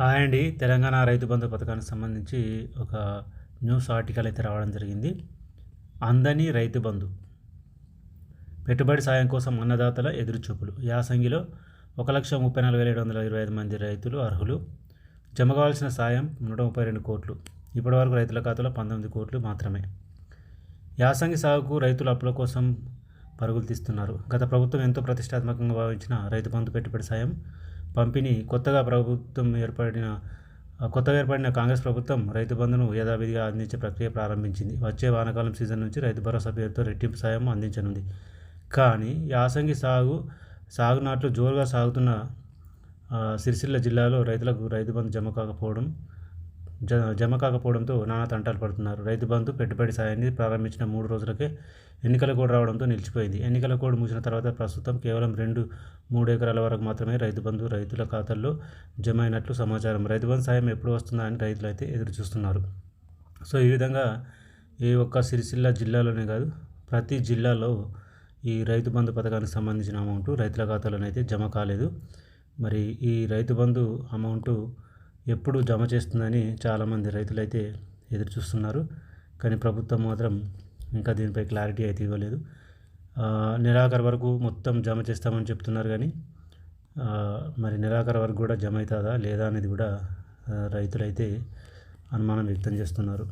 Hi అండి తెలంగాణ రైతు బంధు పథకానికి సంబంధించి ఒక న్యూస్ ఆర్టికల్ అయితే రావడం జరిగింది. అందని రైతు బంధు. పెట్టుబడి సాయం కోసం అన్నదాతల ఎదురుచూపులు. యాసంగిలో ఒక లక్ష ముప్పై నాలుగు వేల ఏడు వందల ఇరవై ఐదు మంది రైతులు అర్హులు. జమ కావాల్సిన సాయం నూట ముప్పై రెండు కోట్లు. ఇప్పటివరకు రైతుల ఖాతాలో పంతొమ్మిది కోట్లు మాత్రమే. యాసంగి సాగుకు రైతుల అప్పుల కోసం పరుగులు తీస్తున్నారు. గత ప్రభుత్వం ఎంతో ప్రతిష్టాత్మకంగా భావించిన రైతు బంధు పెట్టుబడి సాయం పంపిణీ కొత్తగా ప్రభుత్వం ఏర్పడిన కొత్తగా ఏర్పడిన కాంగ్రెస్ ప్రభుత్వం రైతు బంధును యథావిధిగా అందించే ప్రక్రియ ప్రారంభించింది. వచ్చే వానాకాలం సీజన్ నుంచి రైతు భరోసా పేరుతో రెట్టింపు సాయం అందించనుంది. కానీ యాసంగి సాగు సాగు నాట్లు జోరుగా సాగుతున్న సిరిసిల్ల జిల్లాలో రైతులకు రైతు బంధు జమ కాకపోవడం జ జమ కాకపోవడంతో నానా తంటాలు పడుతున్నారు. రైతు బంధు పెట్టుబడి సాయాన్ని ప్రారంభించిన మూడు రోజులకే ఎన్నికల కోడ్ రావడంతో నిలిచిపోయింది. ఎన్నికల కోడ్ ముగిసిన తర్వాత ప్రస్తుతం కేవలం రెండు మూడు ఎకరాల వరకు మాత్రమే రైతు బంధు రైతుల ఖాతాల్లో జమ అయినట్లు సమాచారం. రైతు బంధు సాయం ఎప్పుడు వస్తుందా అని రైతులు అయితే ఎదురు చూస్తున్నారు. సో ఈ విధంగా ఏ ఒక్క సిరిసిల్ల జిల్లాలోనే కాదు ప్రతి జిల్లాలో ఈ రైతు బంధు పథకానికి సంబంధించిన అమౌంట్ రైతుల ఖాతాలోనైతే జమ కాలేదు. మరి ఈ రైతు బంధు అమౌంట్ ఎప్పుడు జమ చేస్తుందని చాలామంది రైతులైతే ఎదురు చూస్తున్నారు కానీ ప్రభుత్వం మాత్రం ఇంకా దీనిపై క్లారిటీ అయితే ఇవ్వలేదు. నిరాకర వరకు మొత్తం జమ చేస్తామని చెప్తున్నారు కానీ మరి నిరాకర వరకు కూడా జమ అవుతుందా లేదా అనేది కూడా రైతులైతే అనుమానం వ్యక్తం చేస్తున్నారు.